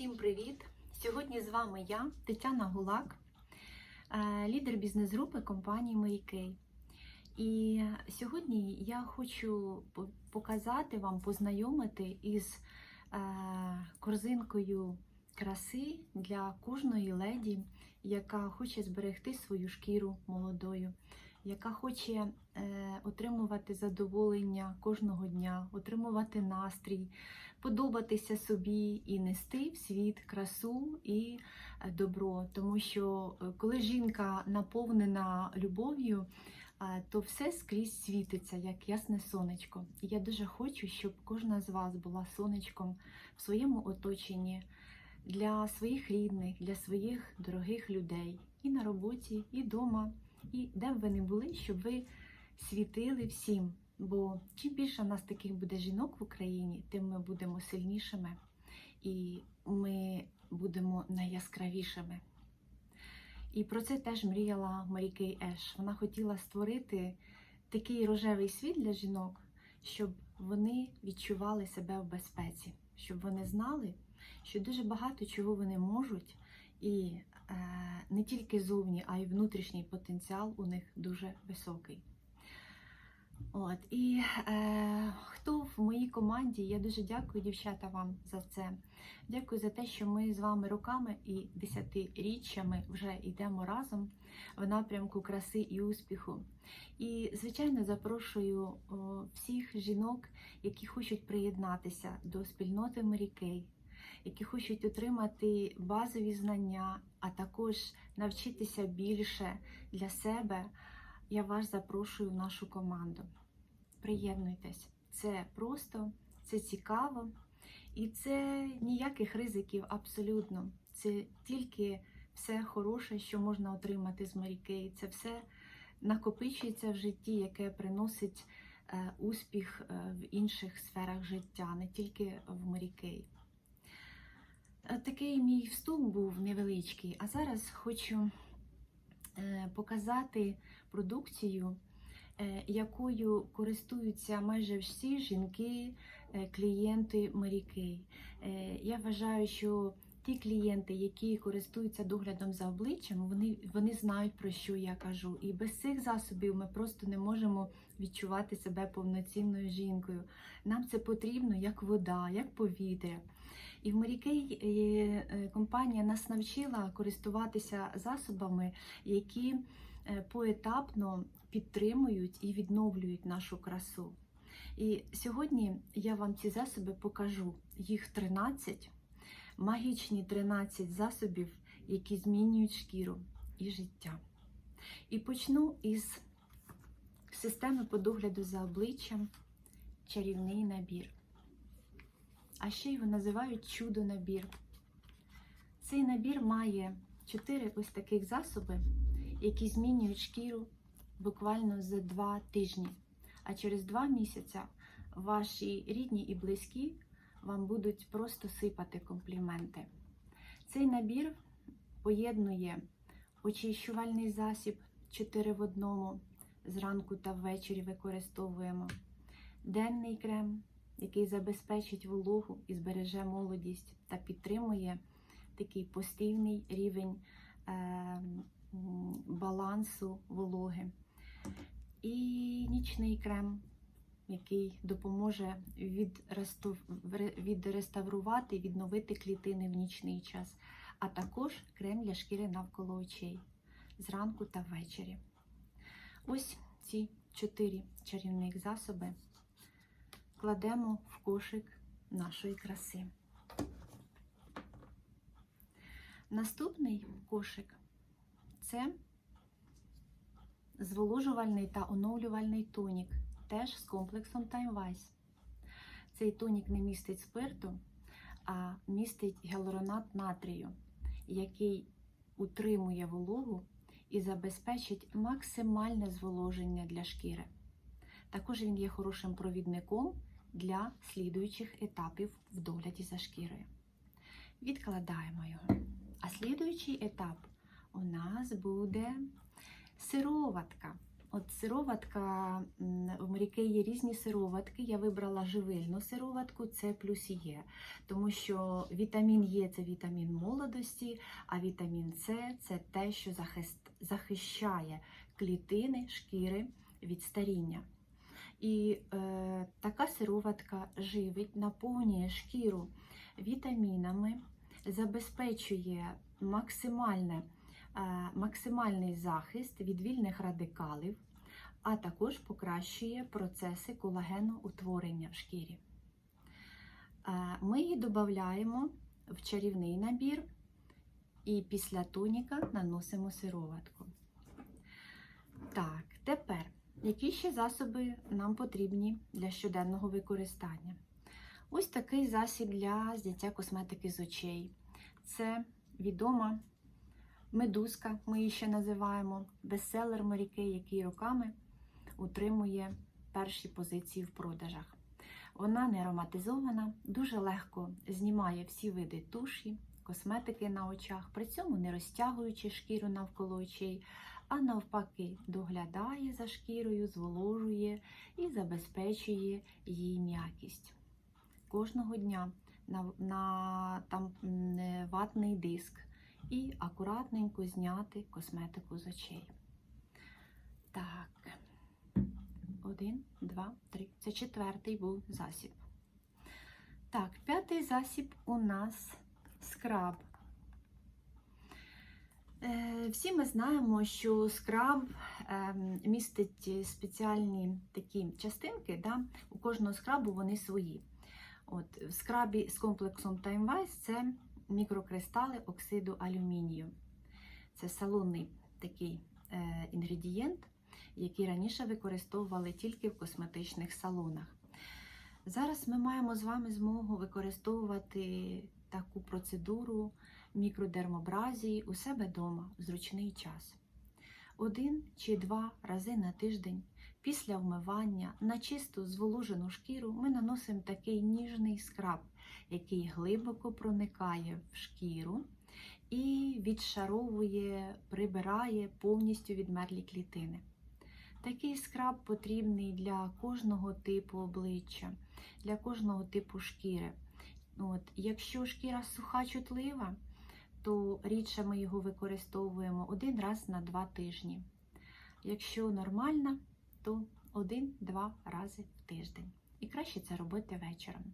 Всім привіт! Сьогодні з вами я, Тетяна Гулак, е, лідер бізнес-групи компанії Морікей. І сьогодні я хочу показати вам, познайомити із е, корзинкою краси для кожної леді, яка хоче зберегти свою шкіру молодою, яка хоче е, отримувати задоволення кожного дня, отримувати настрій подобатися собі і нести в світ красу і е, добро. Тому що е, коли жінка наповнена любов'ю, е, то все скрізь світиться, як ясне сонечко. І я дуже хочу, щоб кожна з вас була сонечком в своєму оточенні для своїх рідних, для своїх дорогих людей і на роботі, і вдома, і де б ви не були, щоб ви світили всім. Бо чим більше в нас таких буде жінок в Україні, тим ми будемо сильнішими і ми будемо найяскравішими. І про це теж мріяла Марі Кей Еш. Вона хотіла створити такий рожевий світ для жінок, щоб вони відчували себе в безпеці, щоб вони знали, що дуже багато чого вони можуть, і е, не тільки зовні, а й внутрішній потенціал у них дуже високий. От і е, хто в моїй команді? Я дуже дякую, дівчата, вам за це. Дякую за те, що ми з вами роками і десятиріччями вже йдемо разом в напрямку краси і успіху. І, звичайно, запрошую всіх жінок, які хочуть приєднатися до спільноти Морікей, які хочуть отримати базові знання, а також навчитися більше для себе. Я вас запрошую в нашу команду. Приєднуйтесь, це просто, це цікаво і це ніяких ризиків абсолютно. Це тільки все хороше, що можна отримати з Марікей. Це все накопичується в житті, яке приносить е, успіх е, в інших сферах життя, не тільки в Марікей. Е, Такий мій вступ був невеличкий, а зараз хочу показати продукцію, е, якою користуються майже всі жінки, е, клієнти Марікей. Я вважаю, що ті клієнти, які користуються доглядом за обличчям, вони, вони знають про що я кажу. І без цих засобів ми просто не можемо відчувати себе повноцінною жінкою. Нам це потрібно як вода, як повітря. І в Марікей е, компанія нас навчила користуватися засобами, які е, поетапно підтримують і відновлюють нашу красу. І сьогодні я вам ці засоби покажу. Їх 13, магічні 13 засобів, які змінюють шкіру і життя. І почну із системи по догляду за обличчям чарівний набір. А ще його називають чудо-набір. Цей набір має 4 ось таких засоби, які змінюють шкіру буквально за 2 тижні. А через 2 місяці ваші рідні і близькі вам будуть просто сипати компліменти. Цей набір поєднує очищувальний засіб 4 в одному, зранку та ввечері використовуємо, денний крем, який забезпечить вологу і збереже молодість та підтримує такий постійний рівень е, балансу вологи. І нічний крем, який допоможе відреставрувати, відновити клітини в нічний час, а також крем для шкіри навколо очей зранку та ввечері. Ось ці чотири чарівних засоби кладемо в кошик нашої краси. Наступний кошик це зволожувальний та оновлювальний тонік, теж з комплексом Time Wise. Цей тонік не містить спирту, а містить гіалуронат натрію, який утримує вологу і забезпечить максимальне зволоження для шкіри. Також він є хорошим провідником для слідуючих етапів в догляді за шкірою. Відкладаємо його. А слідуючий етап у нас буде сироватка. от сироватка, в моряки є різні сироватки. Я вибрала живильну сироватку, це плюс є. Тому що вітамін Е це вітамін молодості, а вітамін С це те, що захист- захищає клітини шкіри від старіння. І е, така сироватка живить, наповнює шкіру вітамінами, забезпечує максимальне, е, максимальний захист від вільних радикалів, а також покращує процеси колагеноутворення в шкірі. Е, Ми її додаємо в чарівний набір і після тоніка наносимо сироватку. Так, тепер, які ще засоби нам потрібні для щоденного використання? Ось такий засіб для зняття косметики з очей. Це відома медузка, ми її ще називаємо, бестселер моряки, який роками утримує перші позиції в продажах. Вона не ароматизована, дуже легко знімає всі види туші, косметики на очах, при цьому не розтягуючи шкіру навколо очей, а навпаки, доглядає за шкірою, зволожує і забезпечує її м'якість. Кожного дня на, на там, ватний диск і акуратненько зняти косметику з очей. Так. Один, два, три. Це четвертий був засіб. Так, п'ятий засіб у нас скраб. Е, Всі ми знаємо, що скраб ем, містить спеціальні такі частинки. Да? У кожного скрабу вони свої. От, в скрабі з комплексом TimeWise це мікрокристали оксиду алюмінію. Це салонний такий е, інгредієнт, який раніше використовували тільки в косметичних салонах. Зараз ми маємо з вами змогу використовувати таку процедуру мікродермобразії у себе вдома в зручний час. Один чи два рази на тиждень після вмивання на чисту зволожену шкіру ми наносимо такий ніжний скраб, який глибоко проникає в шкіру і відшаровує, прибирає повністю відмерлі клітини. Такий скраб потрібний для кожного типу обличчя, для кожного типу шкіри. От, якщо шкіра суха чутлива, то рідше ми його використовуємо один раз на два тижні. Якщо нормальна, то один-два рази в тиждень. І краще це робити вечором.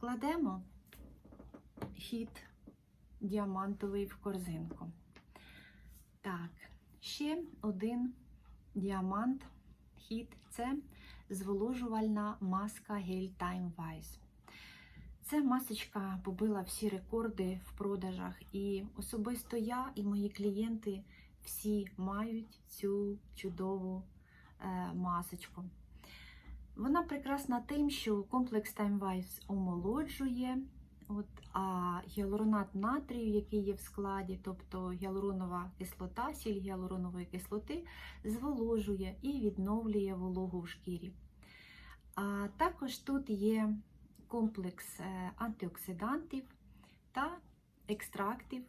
Кладемо хід діамантовий в корзинку. Так, ще один діамант хід це зволожувальна маска Gel Time Wise. Ця масочка побила всі рекорди в продажах, і особисто я і мої клієнти всі мають цю чудову е, масочку. Вона прекрасна тим, що комплекс Time омолоджує, от, а гіалуронат натрію, який є в складі, тобто гіалуронова кислота, сіль гіалуронової кислоти, зволожує і відновлює вологу в шкірі. А також тут є комплекс е, антиоксидантів та екстрактів,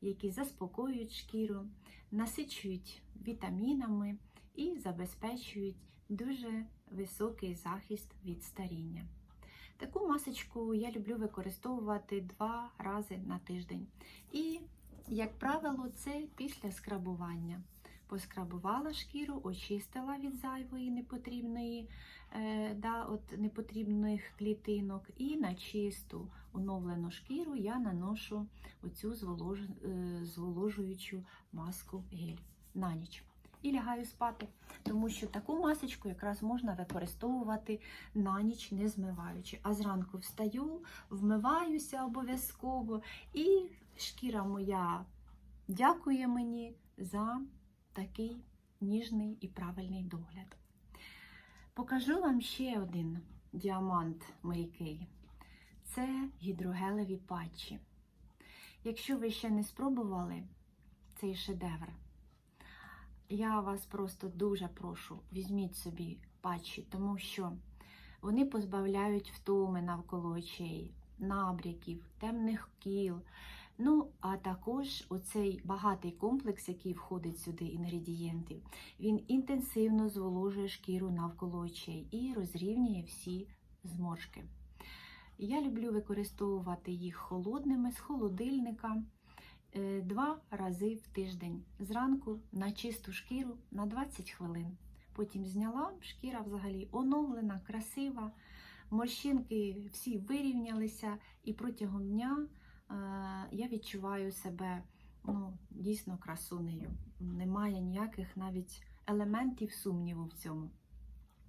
які заспокоюють шкіру, насичують вітамінами і забезпечують дуже високий захист від старіння. Таку масочку я люблю використовувати два рази на тиждень. І, як правило, це після скрабування. Поскрабувала шкіру, очистила від зайвої непотрібної, е, да, от непотрібних клітинок, і на чисту оновлену шкіру я наношу оцю зволож, е, зволожуючу маску гель на ніч. І лягаю спати, тому що таку масочку якраз можна використовувати на ніч, не змиваючи. А зранку встаю, вмиваюся обов'язково, і шкіра моя дякує мені за такий ніжний і правильний догляд. Покажу вам ще один діамант морякий. Це гідрогелеві патчі. Якщо ви ще не спробували цей шедевр, я вас просто дуже прошу, візьміть собі патчі, тому що вони позбавляють втоми навколо очей, набряків, темних кіл, Ну, а також оцей багатий комплекс, який входить сюди інгредієнтів, він інтенсивно зволожує шкіру навколо очей і розрівнює всі зморшки. Я люблю використовувати їх холодними з холодильника е, два рази в тиждень. Зранку на чисту шкіру на 20 хвилин. Потім зняла, шкіра взагалі оновлена, красива. Морщинки всі вирівнялися, і протягом дня я відчуваю себе ну, дійсно красунею. Немає ніяких навіть елементів сумніву в цьому.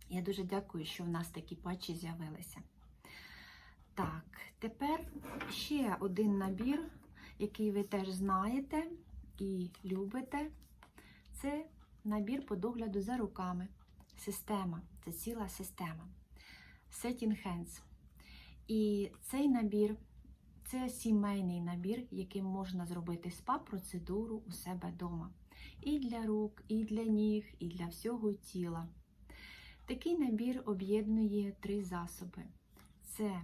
Я дуже дякую, що в нас такі патчі з'явилися. Так, тепер ще один набір, який ви теж знаєте і любите. Це набір по догляду за руками. Система, це ціла система. Setting Hands. І цей набір це сімейний набір, яким можна зробити спа-процедуру у себе вдома. І для рук, і для ніг, і для всього тіла. Такий набір об'єднує три засоби: це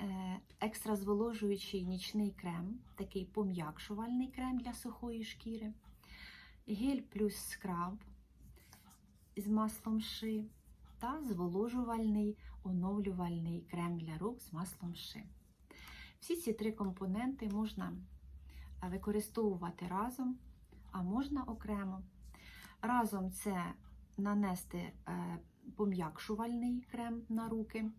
е, екстразволожуючий нічний крем, такий пом'якшувальний крем для сухої шкіри, гель плюс скраб з маслом ши та зволожувальний оновлювальний крем для рук з маслом ши. Всі ці три компоненти можна е, використовувати разом, а можна окремо. Разом це нанести е, пом'якшувальний крем на руки,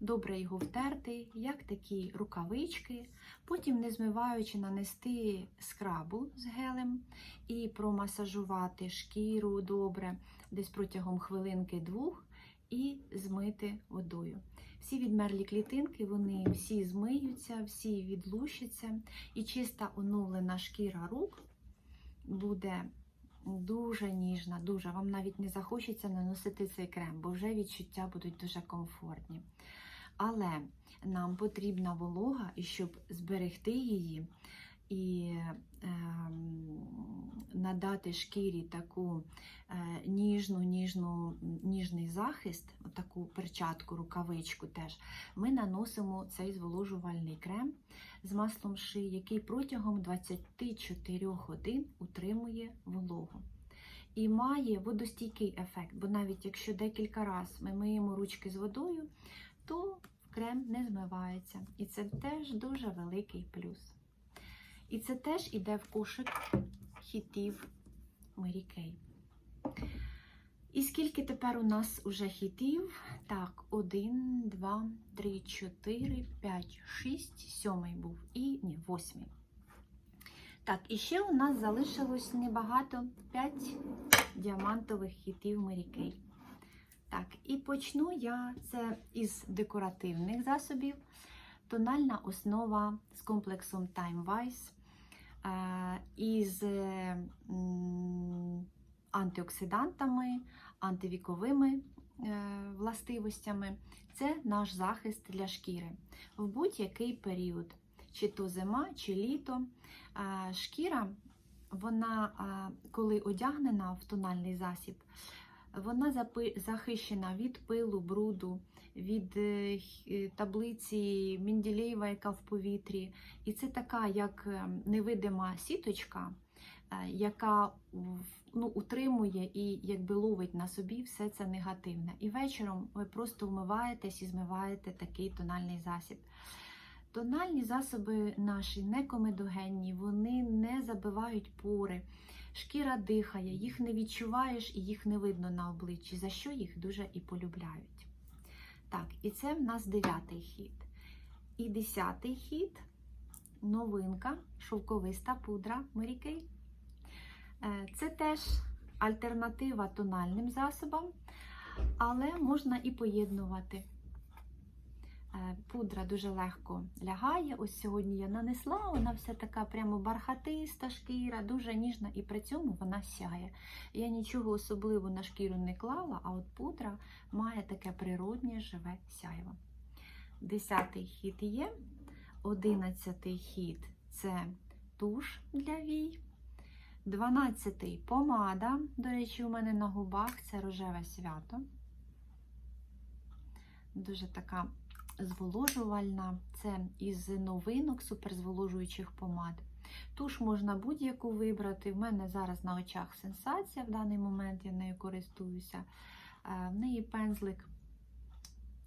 добре його втерти, як такі рукавички, потім, не змиваючи, нанести скрабу з гелем і промасажувати шкіру добре, десь протягом хвилинки-двох, і змити водою. Всі відмерлі клітинки, вони всі змиються, всі відлущаться, і чиста оновлена шкіра рук буде дуже ніжна, дуже. Вам навіть не захочеться наносити цей крем, бо вже відчуття будуть дуже комфортні. Але нам потрібна волога, і щоб зберегти її і е, надати шкірі таку е, ніжну, ніжну, ніжний захист, таку перчатку, рукавичку теж, ми наносимо цей зволожувальний крем з маслом ши, який протягом 24 годин утримує вологу. І має водостійкий ефект, бо навіть якщо декілька разів ми миємо ручки з водою, то крем не змивається. І це теж дуже великий плюс. І це теж іде в кошик хітів Mary Kay. І скільки тепер у нас уже хітів? Так, один, два, три, чотири, п'ять, шість, сьомий був і ні, восьмий. Так, і ще у нас залишилось небагато 5 діамантових хітів Mary Kay. Так, і почну я це із декоративних засобів. Тональна основа з комплексом Time Wise із антиоксидантами, антивіковими е, властивостями. Це наш захист для шкіри в будь-який період, чи то зима, чи літо. Шкіра, вона, коли одягнена в тональний засіб, вона захищена від пилу, бруду, від е, е, таблиці Менділеєва, яка в повітрі. І це така як е, невидима сіточка, яка ну, утримує і якби ловить на собі все це негативне. І вечором ви просто вмиваєтесь і змиваєте такий тональний засіб. Тональні засоби наші не комедогенні, вони не забивають пори. Шкіра дихає, їх не відчуваєш і їх не видно на обличчі, за що їх дуже і полюбляють. Так, і це в нас дев'ятий хід. І десятий хід новинка, шовковиста пудра Mary. Е, Це теж альтернатива тональним засобам, але можна і поєднувати. Е, Пудра дуже легко лягає. Ось сьогодні я нанесла, вона вся така прямо бархатиста шкіра, дуже ніжна, і при цьому вона сяє. Я нічого особливо на шкіру не клала, а от пудра має таке природнє живе сяйво. Десятий хід є, одинадцятий хід це туш для вій. Дванадцятий помада. До речі, у мене на губах це рожеве свято. Дуже така зволожувальна. Це із новинок суперзволожуючих помад. Туш можна будь-яку вибрати. В мене зараз на очах сенсація в даний момент, я нею користуюся. Е, В неї пензлик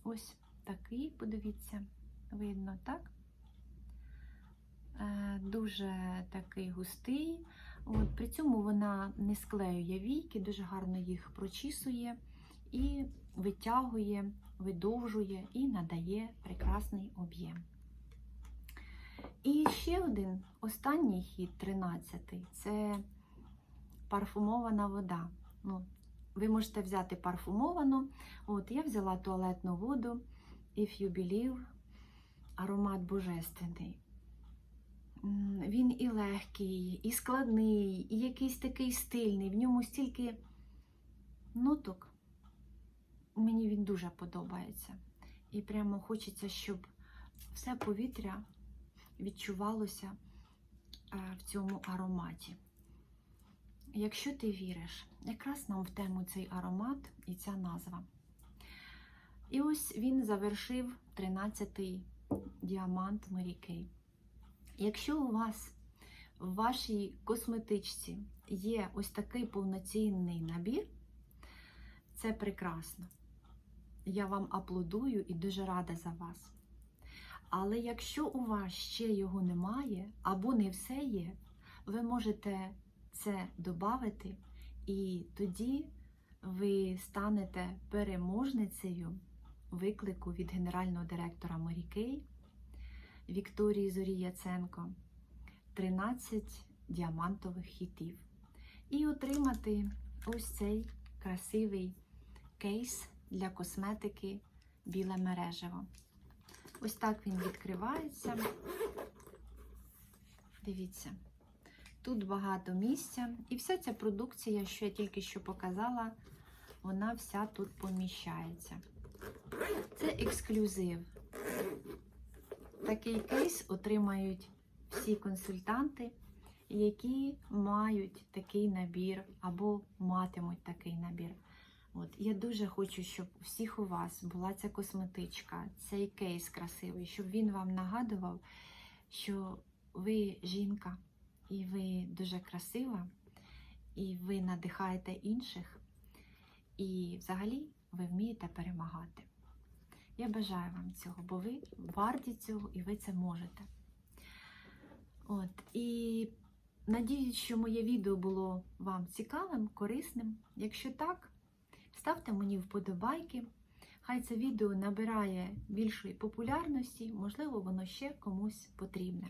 ось такий, подивіться, видно, так? Е, Дуже такий густий. От, при цьому вона не склеює війки, дуже гарно їх прочісує і витягує, видовжує і надає прекрасний об'єм. І ще один останній хід, 13-й, це парфумована вода. Ну, ви можете взяти парфумовану. От я взяла туалетну воду If You Believe, аромат божественний. Він і легкий, і складний, і якийсь такий стильний. В ньому стільки ноток. Мені він дуже подобається. І прямо хочеться, щоб все повітря відчувалося е, в цьому ароматі. Якщо ти віриш, якраз нам в тему цей аромат і ця назва. І ось він завершив 13-й діамант Kay. Якщо у вас в вашій косметичці є ось такий повноцінний набір, це прекрасно. Я вам аплодую і дуже рада за вас. Але якщо у вас ще його немає, або не все є, ви можете це додати, і тоді ви станете переможницею виклику від генерального директора Морікей Вікторії Зорі Яценко 13 діамантових хітів. І отримати ось цей красивий кейс для косметики біле мережево. Ось так він відкривається. Дивіться, тут багато місця. І вся ця продукція, що я тільки що показала, вона вся тут поміщається. Це ексклюзив. Такий кейс отримають всі консультанти, які мають такий набір або матимуть такий набір. От, я дуже хочу, щоб у всіх у вас була ця косметичка, цей кейс красивий, щоб він вам нагадував, що ви жінка, і ви дуже красива, і ви надихаєте інших, і взагалі ви вмієте перемагати. Я бажаю вам цього, бо ви варті цього і ви це можете. От, і надіюсь, що моє відео було вам цікавим, корисним. Якщо так, ставте мені вподобайки. Хай це відео набирає більшої популярності, можливо, воно ще комусь потрібне.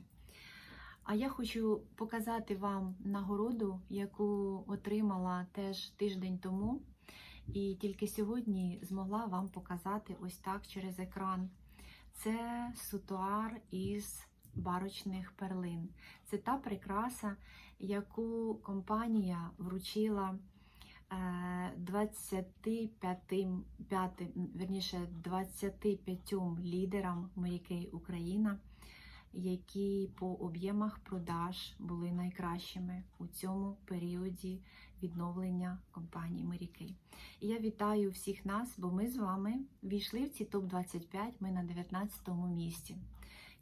А я хочу показати вам нагороду, яку отримала теж тиждень тому. І тільки сьогодні змогла вам показати ось так через екран. Це сутуар із барочних перлин. Це та прикраса, яку компанія вручила 25, 5, верніше, 25 лідерам Мрікей Україна, які по об'ємах продаж були найкращими у цьому періоді відновлення компанії Мрікей. І я вітаю всіх нас, бо ми з вами війшли в ці топ-25, ми на 19-му місці.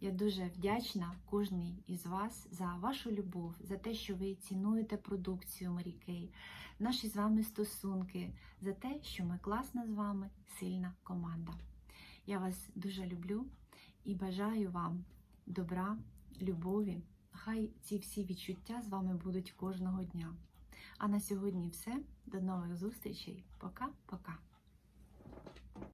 Я дуже вдячна кожній із вас за вашу любов, за те, що ви цінуєте продукцію Мрікей, наші з вами стосунки, за те, що ми класна з вами, сильна команда. Я вас дуже люблю і бажаю вам добра, любові. Хай ці всі відчуття з вами будуть кожного дня. А на сьогодні все. До нових зустрічей. Пока-пока.